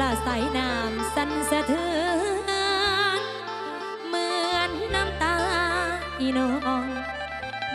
ละสายน้ำสั่นสะเทือนเหมือนน้ำตาอีน้อง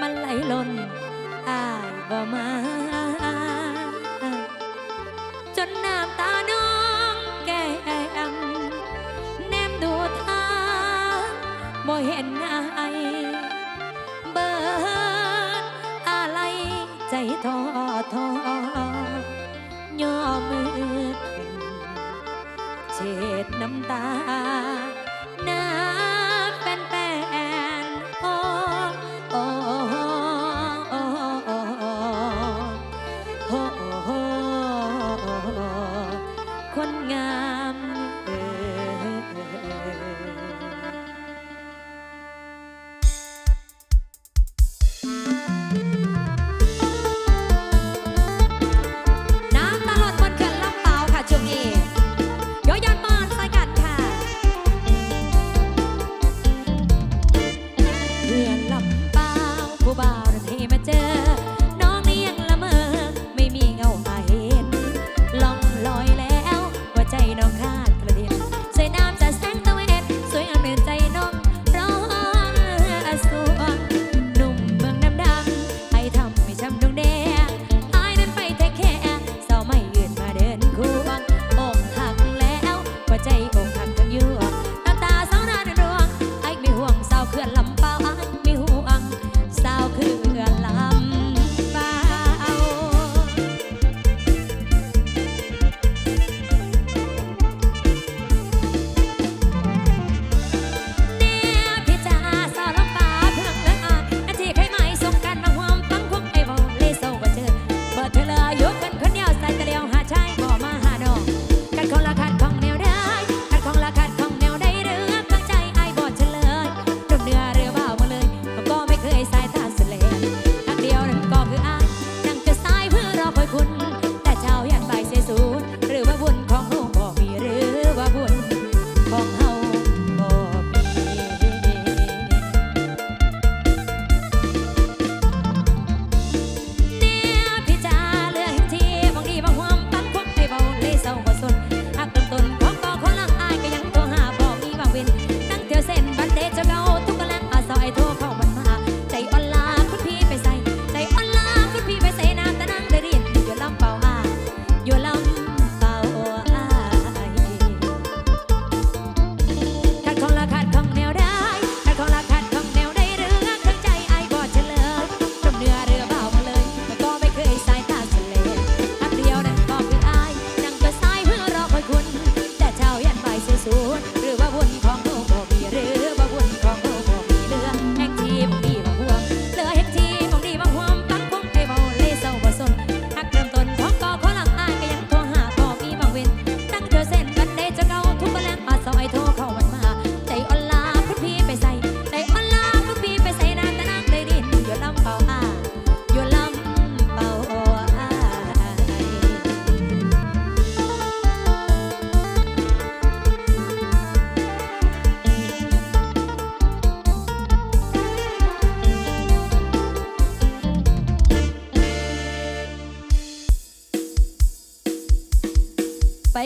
มันไหลล่นอ้ายบ่มา จนน้ำตาน้องแก้มแนมดูทาบ่เห็นอายเบิดอะไรใจทอท้อ น้ำตาหน้าเป็นแป้นโอ้โอ้โอ้โอ้โอ้คนงาม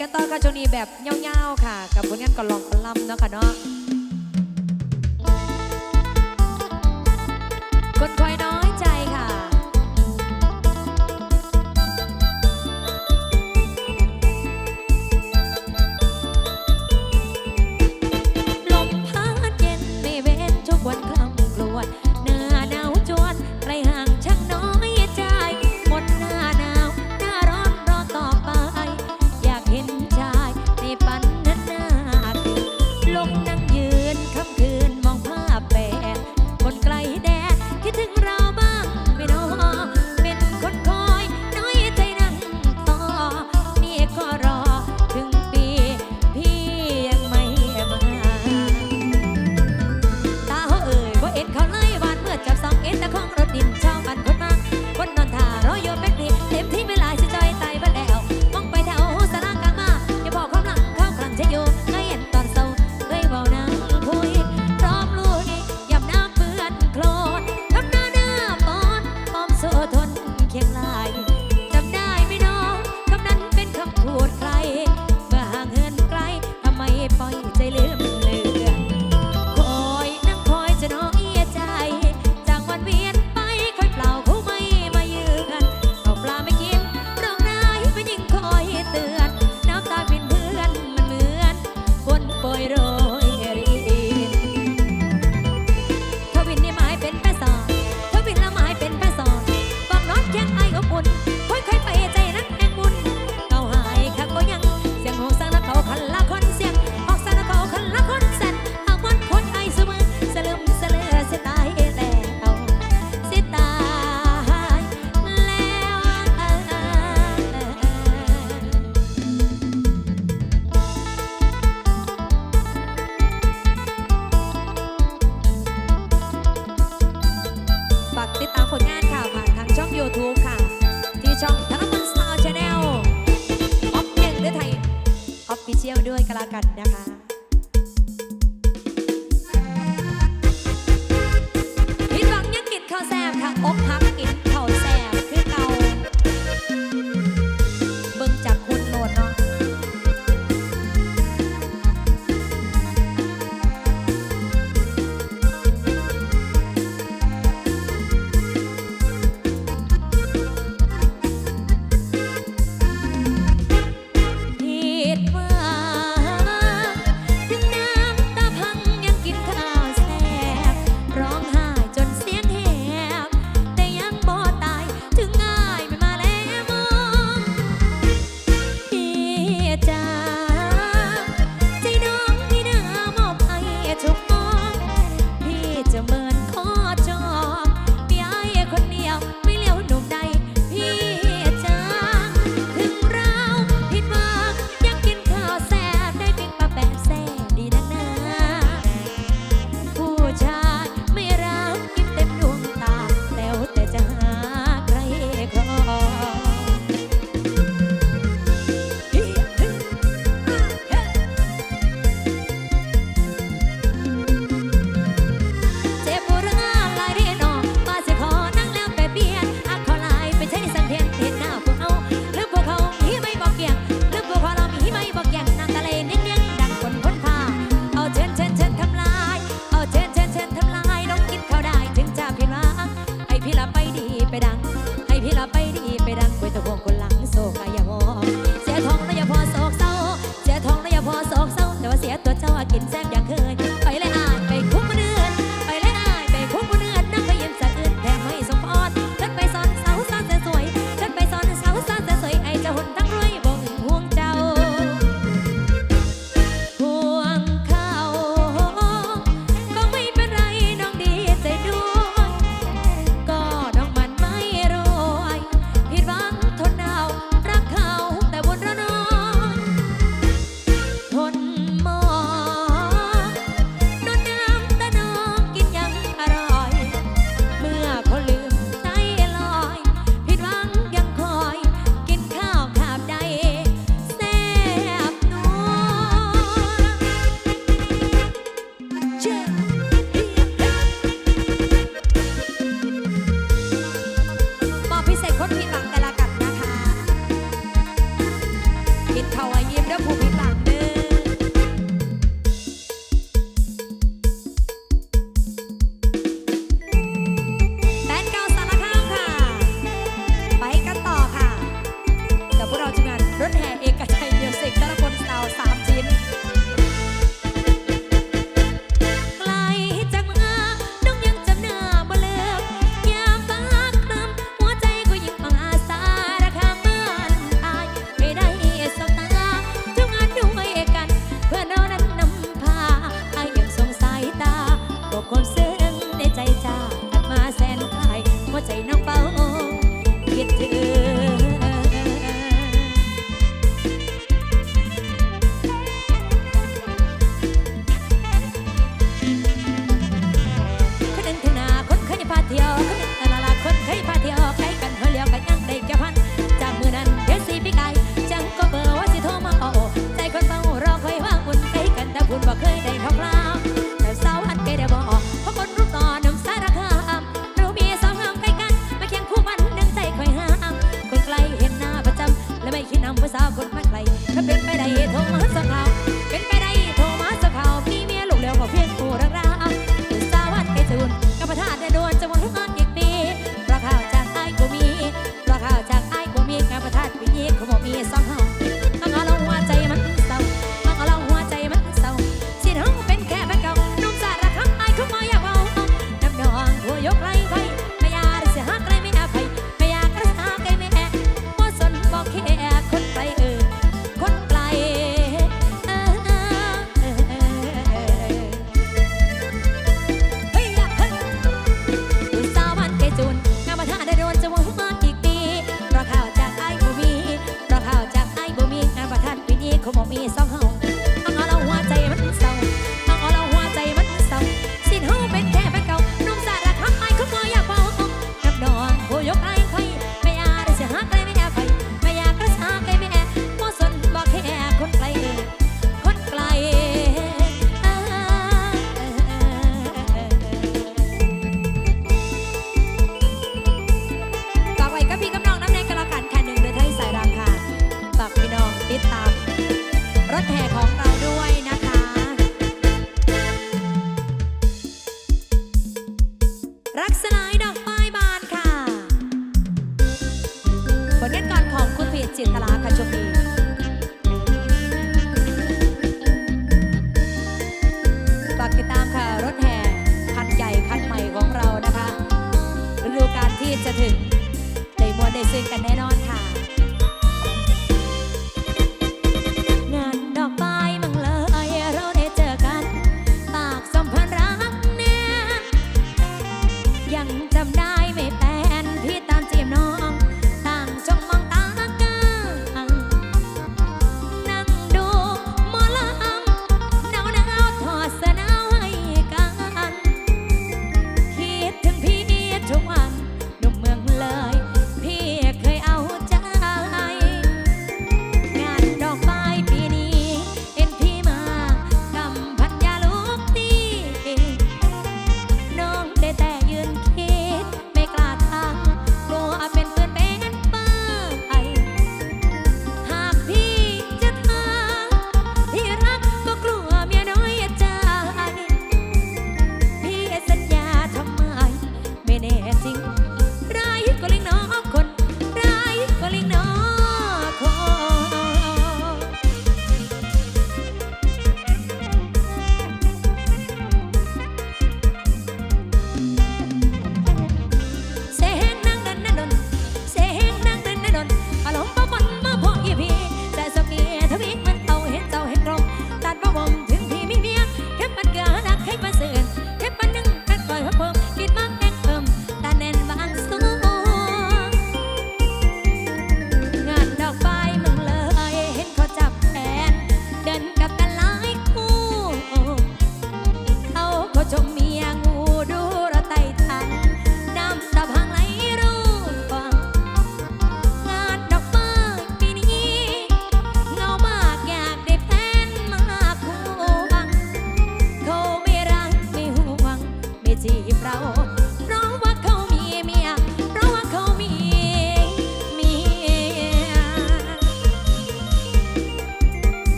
กันต่อกับช่วงนี้แบบเงี้ยวๆค่ะ กับผลงานก่อนลองปลัมเนาะค่ะเนาะ ฟิเชียลด้วยก็แล้วกันนะคะผิดหวังยังกิดข้าวแซมค่ะอกหักกินข้า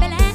กั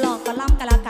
หลอกก็ล่ำกันละกัน